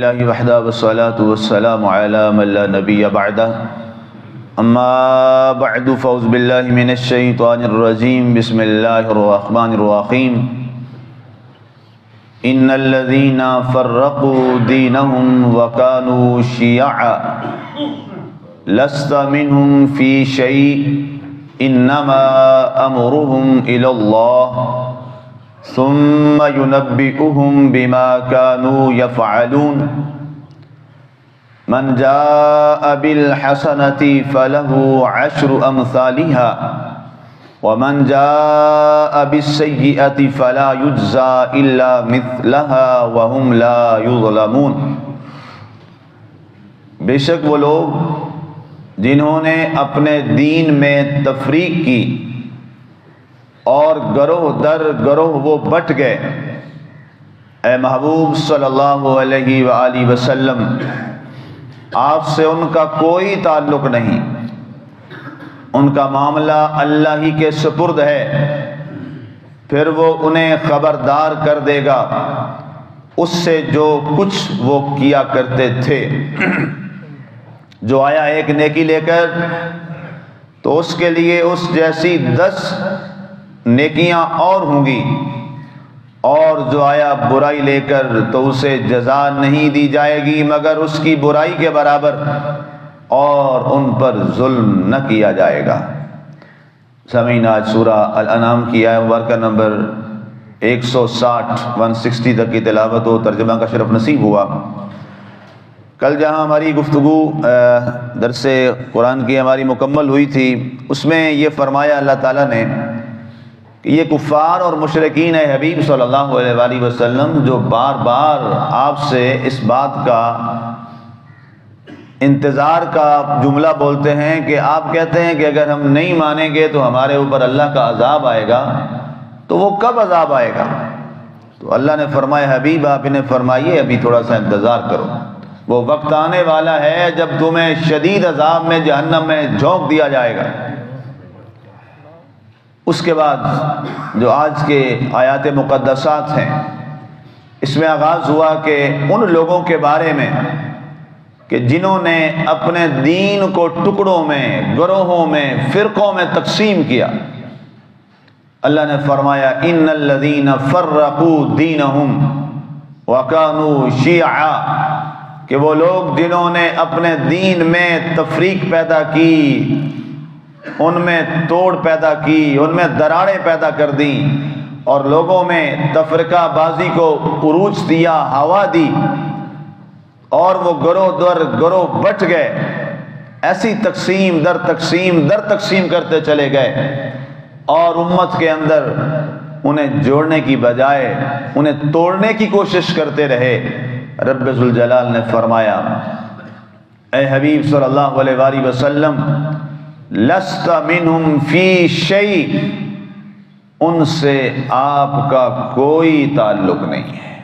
الله وحده والصلاة والسلام على من لا نبي بعده. أما بعد فوز بالله من الشيطان الرجيم. بسم الله الرحمن الرحيم. إن الذين فرقوا دينهم وكانوا شيعا. لست منهم في شيء، إنما أمرهم إلى الله. ثم ينبئهم بما كانوا يفعلون. من جاء بالحسنة فله عشر أمثالها، ومن جاء بالسيئة فلا يجزى إلا مثلها وهم لا يظلمون. بے شک وہ لوگ جنہوں نے اپنے دین میں تفریق کی اور گروہ در گروہ وہ بٹ گئے۔ اے محبوب صلی اللہ علیہ وآلہ وسلم، آپ سے ان کا کوئی تعلق نہیں۔ ان کا معاملہ اللہ ہی کے سپرد ہے۔ پھر وہ انہیں خبردار کر دے گا۔ اس سے جو کچھ وہ کیا کرتے تھے۔ جو آیا ایک نیکی لے کر، تو اس کے لیے اس جیسی دس نیکیاں اور ہوں گی۔ اور جو آیا برائی لے کر تو اسے جزا نہیں دی جائے گی، مگر اس کی برائی کے برابر اور ان پر ظلم نہ کیا جائے گا۔ سمعین آج سورہ الانام کی آئے مبارکہ نمبر ایک سو ساٹھ ون سکسٹی تک کی تلاوت و ترجمہ کا شرف نصیب ہوا۔ کل جہاں ہماری گفتگو درس قرآن کی ہماری مکمل ہوئی تھی، اس میں یہ فرمایا اللہ تعالیٰ نے کہ یہ کفار اور مشرقین حبیب صلی اللہ علیہ وآلہ وسلم جو بار بار آپ سے اس بات کا انتظار کا جملہ بولتے ہیں کہ آپ کہتے ہیں کہ اگر ہم نہیں مانیں گے تو ہمارے اوپر اللہ کا عذاب آئے گا، تو وہ کب عذاب آئے گا؟ تو اللہ نے فرمایا، حبیب، آپ انہیں فرمائیے، ابھی تھوڑا سا انتظار کرو۔ وہ وقت آنے والا ہے جب تمہیں شدید عذاب میں، جہنم میں جھونک دیا جائے گا۔ اس کے بعد جو آج کے آیات مقدسات ہیں، اس میں آغاز ہوا کہ ان لوگوں کے بارے میں کہ جنہوں نے اپنے دین کو ٹکڑوں میں، گروہوں میں، فرقوں میں تقسیم کیا۔ اللہ نے فرمایا، ان الذین فرقوا دینہم وکانوا شیعا کہ وہ لوگ جنہوں نے اپنے دین میں تفریق پیدا کی ان میں توڑ پیدا کی، ان میں دراڑیں پیدا کر دی اور لوگوں میں تفرقہ بازی کو عروج دیا، ہوا دی اور وہ گروہ در گروہ بٹ گئے۔ ایسی تقسیم در تقسیم در تقسیم کرتے چلے گئے اور امت کے اندر انہیں جوڑنے کی بجائے، انہیں توڑنے کی کوشش کرتے رہے۔ رب ذوالجلال نے فرمایا، اے حبیب صلی اللہ علیہ وآلہ وسلم لست منہم فی شیء، ان سے آپ کا کوئی تعلق نہیں ہے۔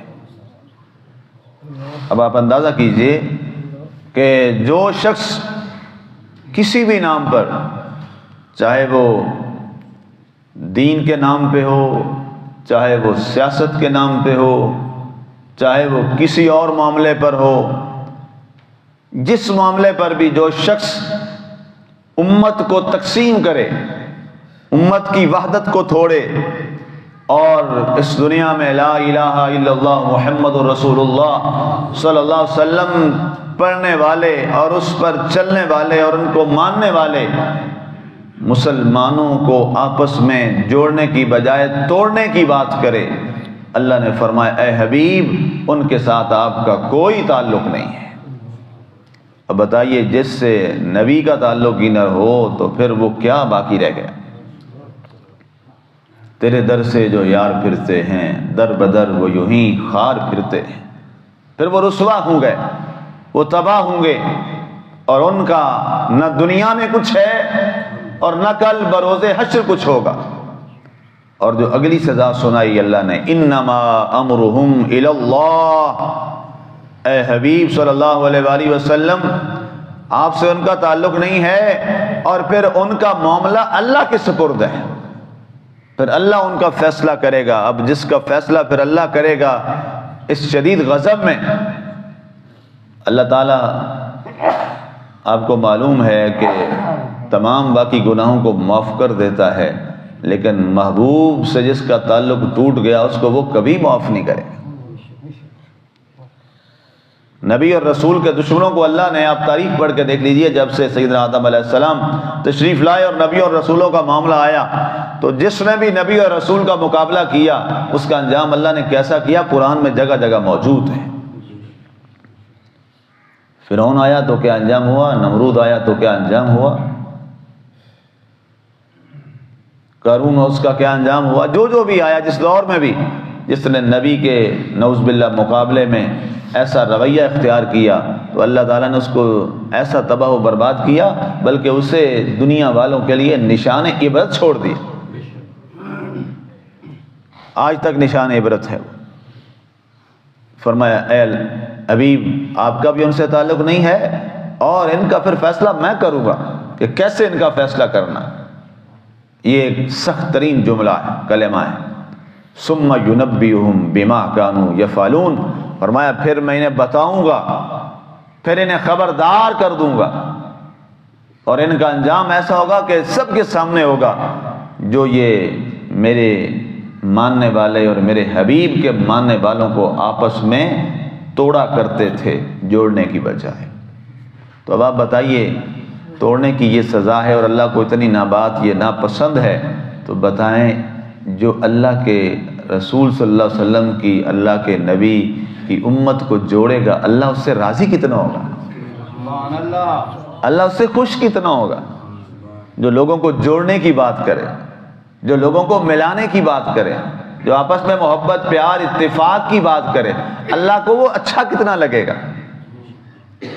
اب آپ اندازہ کیجیے کہ جو شخص کسی بھی نام پر، چاہے وہ دین کے نام پہ ہو، چاہے وہ سیاست کے نام پہ ہو، چاہے وہ کسی اور معاملے پر ہو، جس معاملے پر بھی جو شخص امت کو تقسیم کرے، امت کی وحدت کو تھوڑے، اور اس دنیا میں لا الہ الا اللہ محمد رسول اللہ صلی اللہ علیہ وسلم پڑھنے والے اور اس پر چلنے والے اور ان کو ماننے والے مسلمانوں کو آپس میں جوڑنے کی بجائے توڑنے کی بات کرے۔ اللہ نے فرمایا، اے حبیب، ان کے ساتھ آپ کا کوئی تعلق نہیں ہے۔ اب بتائیے جس سے نبی کا تعلق ہی نہ ہو تو پھر وہ کیا باقی رہ گیا؟ تیرے در سے جو یار پھرتے ہیں، در بدر وہ یوں ہی خار پھرتے ہیں۔ پھر وہ رسوا ہوں گے، وہ تباہ ہوں گے، اور ان کا نہ دنیا میں کچھ ہے اور نہ کل بروز حشر کچھ ہوگا۔ اور جو اگلی سزا سنائی اللہ نے، انما امرهم اللہ۔ اے حبیب صلی اللہ علیہ وآلہ وسلم، آپ سے ان کا تعلق نہیں ہے اور پھر ان کا معاملہ اللہ کے سپرد ہے۔ پھر اللہ ان کا فیصلہ کرے گا۔ اب جس کا فیصلہ پھر اللہ کرے گا، اس شدید غضب میں اللہ تعالیٰ آپ کو معلوم ہے کہ تمام باقی گناہوں کو معاف کر دیتا ہے، لیکن محبوب سے جس کا تعلق ٹوٹ گیا، اس کو وہ کبھی معاف نہیں کرے گا۔ نبی اور رسول کے دشمنوں کو اللہ نے آپ تاریخ پڑھ کے دیکھ لیجیے، جب سے سیدنا آدم علیہ السلام تشریف لائے اور نبی اور رسولوں کا معاملہ آیا۔ تو جس نے بھی نبی اور رسول کا مقابلہ کیا، اس کا انجام اللہ نے کیسا کیا؟ قرآن میں جگہ جگہ موجود ہے۔ فرعون آیا تو کیا انجام ہوا؟ نمرود آیا تو کیا انجام ہوا؟ کرون اس کا کیا انجام ہوا؟ جو جو بھی آیا، جس دور میں بھی، جس نے نبی کے نوز باللہ مقابلے میں ایسا رویہ اختیار کیا تو اللہ تعالیٰ نے اس کو ایسا تباہ و برباد کیا بلکہ اسے دنیا والوں کے لیے نشان عبرت چھوڑ دیا۔ آج تک نشان عبرت ہے۔ فرمایا، اے ابیب آپ کا بھی ان سے تعلق نہیں ہے اور ان کا پھر فیصلہ میں کروں گا کہ کیسے ان کا فیصلہ کرنا۔ یہ ایک سخت ترین جملہ ہے، کلمہ ہے۔ سم یونبی بیما کانو یفالون فرمایا، پھر میں انہیں بتاؤں گا، پھر انہیں خبردار کر دوں گا۔ اور ان کا انجام ایسا ہوگا کہ سب کے سامنے ہوگا جو یہ میرے ماننے والے اور میرے حبیب کے ماننے والوں کو آپس میں توڑا کرتے تھے جوڑنے کی بجائے تو اب آپ بتائیے، توڑنے کی یہ سزا ہے اور اللہ کو اتنی نابات یہ ناپسند ہے، تو بتائیں جو اللہ کے رسول صلی اللہ علیہ وسلم کی اللہ کے نبی کی امت کو جوڑے گا، اللہ اس سے راضی کتنا ہوگا؟ اللہ اس سے خوش کتنا ہوگا؟ جو لوگوں کو جوڑنے کی بات کرے، جو لوگوں کو ملانے کی بات کرے، جو آپس میں محبت، پیار، اتفاق کی بات کرے، اللہ کو وہ اچھا کتنا لگے گا؟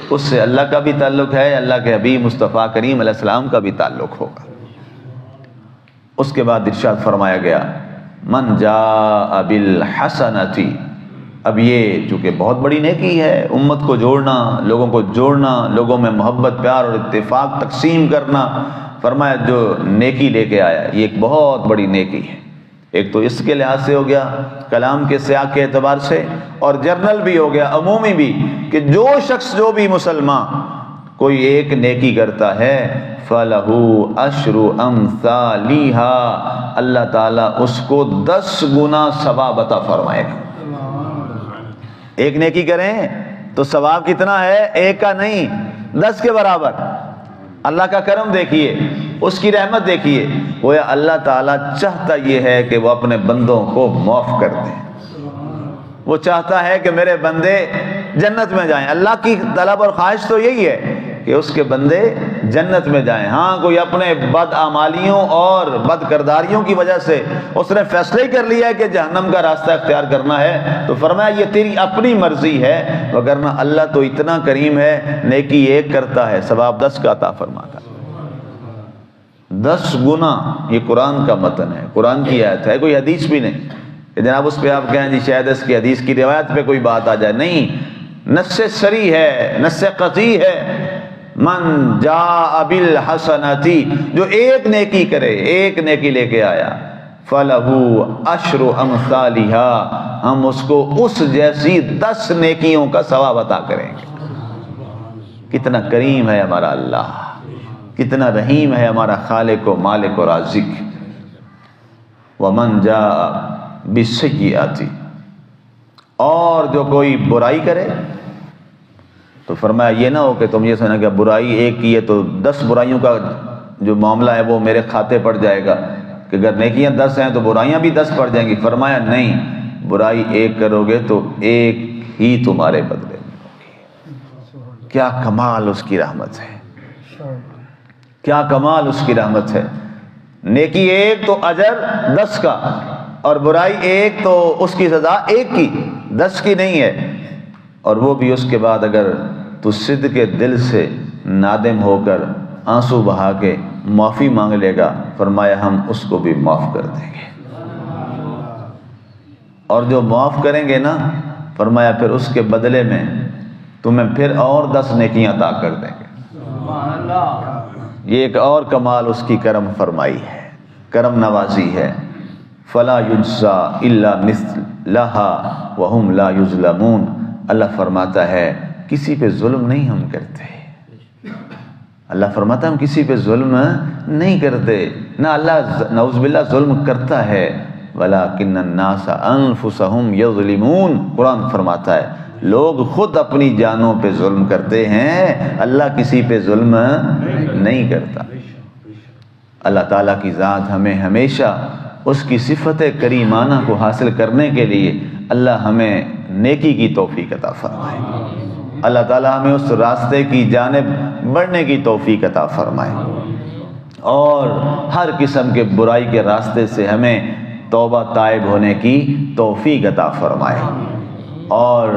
اس سے اللہ کا بھی تعلق ہے، اللہ کے حبیب مصطفیٰ کریم علیہ السلام کا بھی تعلق ہوگا۔ اس کے بعد ارشاد فرمایا گیا، من جا ابل اب یہ چونکہ بہت بڑی نیکی ہے، امت کو جوڑنا، لوگوں کو جوڑنا، لوگوں میں محبت، پیار اور اتفاق تقسیم کرنا، فرمایا جو نیکی لے کے آیا، یہ ایک بہت بڑی نیکی ہے۔ ایک تو اس کے لحاظ سے ہو گیا، کلام کے سیاق کے اعتبار سے، اور جرنل بھی ہو گیا، عمومی بھی، کہ جو شخص جو بھی مسلمان کوئی ایک نیکی کرتا ہے فلاح اشرو ام اللہ تعالیٰ اس کو دس گنا ثواب عطا فرمائے گا۔ ایک نیکی کریں تو ثواب کتنا ہے؟ ایک کا نہیں، دس کے برابر۔ اللہ کا کرم دیکھیے، اس کی رحمت دیکھیے۔ وہ اللہ تعالیٰ چاہتا یہ ہے کہ وہ اپنے بندوں کو معاف کر دے۔ وہ چاہتا ہے کہ میرے بندے جنت میں جائیں۔ اللہ کی طلب اور خواہش تو یہی ہے کہ اس کے بندے جنت میں جائیں۔ ہاں کوئی اپنے بد آمالیوں اور بد کرداریوں کی وجہ سے اس نے فیصلہ ہی کر لیا ہے کہ جہنم کا راستہ اختیار کرنا ہے، تو فرمایا، یہ تیری اپنی مرضی ہے وگرنہ اللہ تو اتنا کریم ہے، نیکی ایک کرتا ہے، ثواب دس کا عطا فرماتا دس گنا یہ قرآن کا متن ہے، قرآن کی آیت ہے، کوئی حدیث بھی نہیں۔ کہ جناب، اس پہ آپ کہیں جی شاید اس کی حدیث کی روایت پہ کوئی بات آ جائے۔ نہیں، نس سری ہے، نس قطعی ہے من جا ابل حسنتی جو ایک نیکی کرے، ایک نیکی لے کے آیا، فلہو اشر امثالہ ہم اس کو اس جیسی دس نیکیوں کا ثواب عطا کریں گے۔ کتنا کریم ہے ہمارا اللہ، کتنا رحیم ہے ہمارا خالق و مالک و رازق۔ ومن جا بسیاتی اور جو کوئی برائی کرے تو فرمایا، یہ نہ ہو کہ تم یہ سمجھنا کہ برائی ایک کی ہے تو دس برائیوں کا جو معاملہ ہے وہ میرے کھاتے پڑ جائے گا۔ کہ اگر نیکیاں دس ہیں تو برائیاں بھی دس پڑ جائیں گی۔ فرمایا، نہیں، برائی ایک کرو گے تو ایک ہی تمہارے بدلے۔ میں کیا کمال اس کی رحمت ہے۔ کیا کمال اس کی رحمت ہے۔ نیکی ایک تو اجر دس کا، اور برائی ایک تو اس کی سزا ایک کی۔ دس کی نہیں ہے۔ اور وہ بھی اس کے بعد اگر تو صد کے دل سے نادم ہو کر آنسو بہا کے معافی مانگ لے گا۔ فرمایا، ہم اس کو بھی معاف کر دیں گے۔ اور جو معاف کریں گے نا، فرمایا، پھر اس کے بدلے میں تمہیں پھر اور دس نیکیاں عطا کر دیں گے۔ یہ ایک اور کمال اس کی کرم فرمائی ہے، کرم نوازی ہے۔ فلا یجزا الا مثل لہا وہم لا یظلمون۔ اللہ فرماتا ہے کسی پہ ظلم نہیں ہم کرتے۔ اللہ فرماتا ہم کسی پہ ظلم نہیں کرتے۔ نہ اللہ نعوذ باللہ ظلم کرتا ہے۔ ولیکن الناس انفسهم یظلمون قرآن فرماتا ہے، لوگ خود اپنی جانوں پہ ظلم کرتے ہیں۔ اللہ کسی پہ ظلم نہیں کرتا۔ اللہ تعالیٰ کی ذات ہمیں ہمیشہ اس کی صفت کریمانہ کو حاصل کرنے کے لیے اللہ ہمیں نیکی کی توفیق عطا فرمائے۔ اللہ تعالیٰ ہمیں اس راستے کی جانب بڑھنے کی توفیق عطا فرمائے۔ اور ہر قسم کے برائی کے راستے سے ہمیں توبہ طائب ہونے کی توفیق عطا فرمائے۔ اور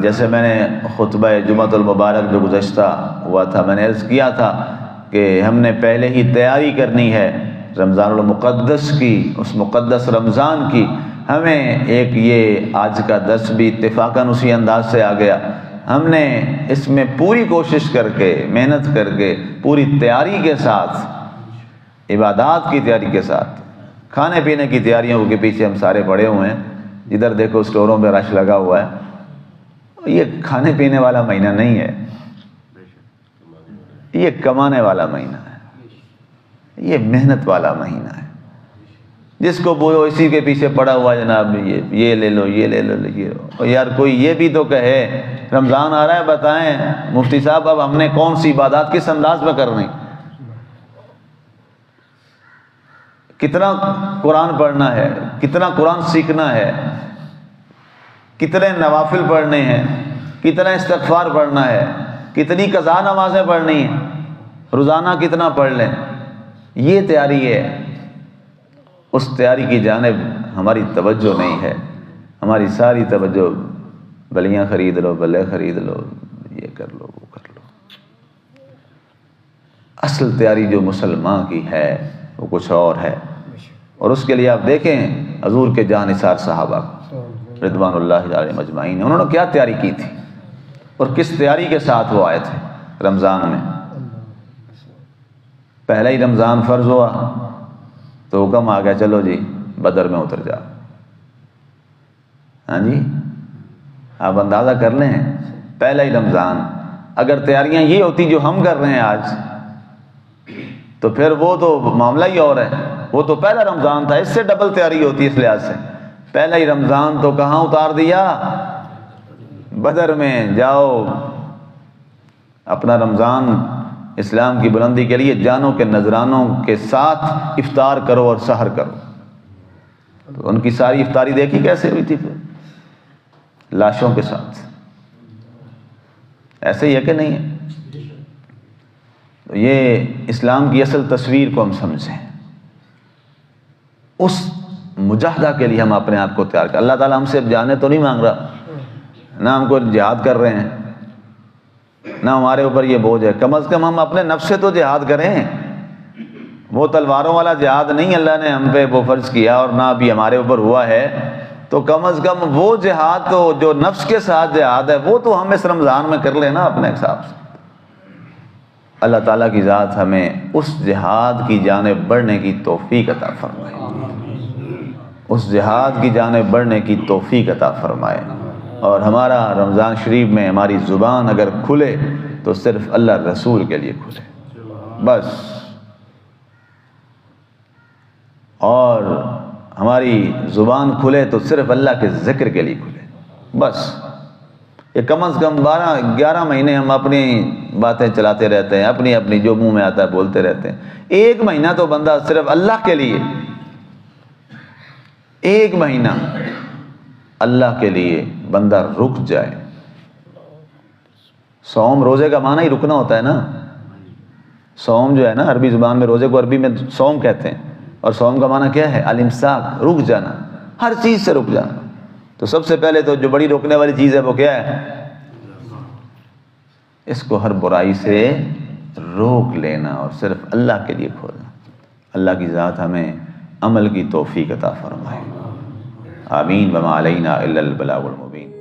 جیسے میں نے خطبہ جمعۃ المبارک جو گزشتہ ہوا تھا، میں نے عرض کیا تھا کہ ہم نے پہلے ہی تیاری کرنی ہے، رمضان المقدس کی، اس مقدس رمضان کی۔ ہمیں ایک یہ آج کا درس بھی اتفاقاً اسی انداز سے آ گیا۔ ہم نے اس میں پوری کوشش کر کے، محنت کر کے، پوری تیاری کے ساتھ، عبادات کی تیاری کے ساتھ، کھانے پینے کی تیاریوں کے پیچھے ہم سارے پڑے ہوئے ہیں۔ جدھر دیکھو اسٹوروں پہ رش لگا ہوا ہے۔ یہ کھانے پینے والا مہینہ نہیں ہے۔ یہ کمانے والا مہینہ ہے۔ یہ محنت والا مہینہ ہے۔ جس کو بولو اسی کے پیچھے پڑا ہوا جناب، یہ یہ لے لو، یہ لے لو، یہ اور یار کوئی یہ بھی تو کہے۔ رمضان آ رہا ہے، بتائیں، مفتی صاحب، اب ہم نے کون سی عبادات، کس انداز میں کرنی؟ کتنا قرآن پڑھنا ہے، کتنا قرآن سیکھنا ہے، کتنے نوافل پڑھنے ہیں، کتنا استغفار پڑھنا ہے، کتنی قضا نمازیں پڑھنی ہیں، روزانہ کتنا پڑھ لیں؟ یہ تیاری ہے۔ اس تیاری کی جانب ہماری توجہ نہیں ہے، ہماری ساری توجہ بلیاں خرید لو، بلے خرید لو، یہ کر لو، وہ کر لو۔ اصل تیاری جو مسلمان کی ہے، وہ کچھ اور ہے۔ اور اس کے لیے آپ دیکھیں حضور کے جان نثار صحابہ ردوان اللہ علیہ مجمعین انہوں نے کیا تیاری کی تھی؟ اور کس تیاری کے ساتھ وہ آئے تھے رمضان میں؟ پہلا ہی رمضان فرض ہوا، تو حکم آ گیا، چلو جی بدر میں اتر جا۔ ہاں جی؟ آپ اندازہ کر لیں، پہلا ہی رمضان۔ اگر تیاریاں یہ ہوتی جو ہم کر رہے ہیں آج، تو پھر وہ تو معاملہ ہی اور ہے۔ وہ تو پہلا رمضان تھا، اس سے ڈبل تیاری ہوتی ہے اس لحاظ سے۔ پہلا ہی رمضان تو کہاں اتار دیا؟ بدر میں۔ جاؤ، اپنا رمضان اسلام کی بلندی کے لیے جانوں کے نذرانوں کے ساتھ افطار کرو اور سحر کرو۔ تو ان کی ساری افطاری دیکھی کیسے ہوئی تھی پھر؟ لاشوں کے ساتھ۔ ایسے ہی ہے کہ نہیں ہے؟ تو یہ اسلام کی اصل تصویر کو ہم سمجھیں۔ اس مجاہدہ کے لیے ہم اپنے آپ کو تیار کر اللہ تعالیٰ ہم سے جانے تو نہیں مانگ رہا۔ نہ ہم کو جہاد کر رہے ہیں، نہ ہمارے اوپر یہ بوجھ ہے۔ کم از کم ہم اپنے نفس سے تو جہاد کریں۔ وہ تلواروں والا جہاد نہیں، اللہ نے ہم پہ وہ فرض کیا اور نہ ابھی ہمارے اوپر ہوا ہے۔ تو کم از کم وہ جہاد تو جو نفس کے ساتھ جہاد ہے، وہ تو ہم اس رمضان میں کر لیں نا اپنے حساب سے۔ اللہ تعالیٰ کی ذات ہمیں اس جہاد کی جانب بڑھنے کی توفیق عطا فرمائے۔ اس جہاد کی جانب بڑھنے کی توفیق عطا فرمائے۔ اور ہمارا رمضان شریف میں ہماری زبان اگر کھلے تو صرف اللہ رسول کے لیے کھلے۔ بس۔ اور ہماری زبان کھلے تو صرف اللہ کے ذکر کے لیے کھلے۔ بس۔ یہ کم از کم بارہ، گیارہ مہینے ہم اپنی باتیں چلاتے رہتے ہیں، اپنی اپنی جو منہ میں آتا ہے بولتے رہتے ہیں۔ ایک مہینہ تو بندہ صرف اللہ کے لیے۔ ایک مہینہ اللہ کے لیے بندہ رک جائے۔ سوم روزے کا معنی ہی رکنا ہوتا ہے نا۔ سوم جو ہے نا، عربی زبان میں روزے کو عربی میں سوم کہتے ہیں۔ اور سوم کا معنی کیا ہے؟ المساک رک جانا۔ ہر چیز سے رک جانا۔ تو سب سے پہلے تو جو بڑی روکنے والی چیز ہے وہ کیا ہے؟ اس کو ہر برائی سے روک لینا اور صرف اللہ کے لیے کھولنا۔ اللہ کی ذات ہمیں عمل کی توفیق عطا فرمائے۔ آمین۔ بما علینا الا البلاغ المبین۔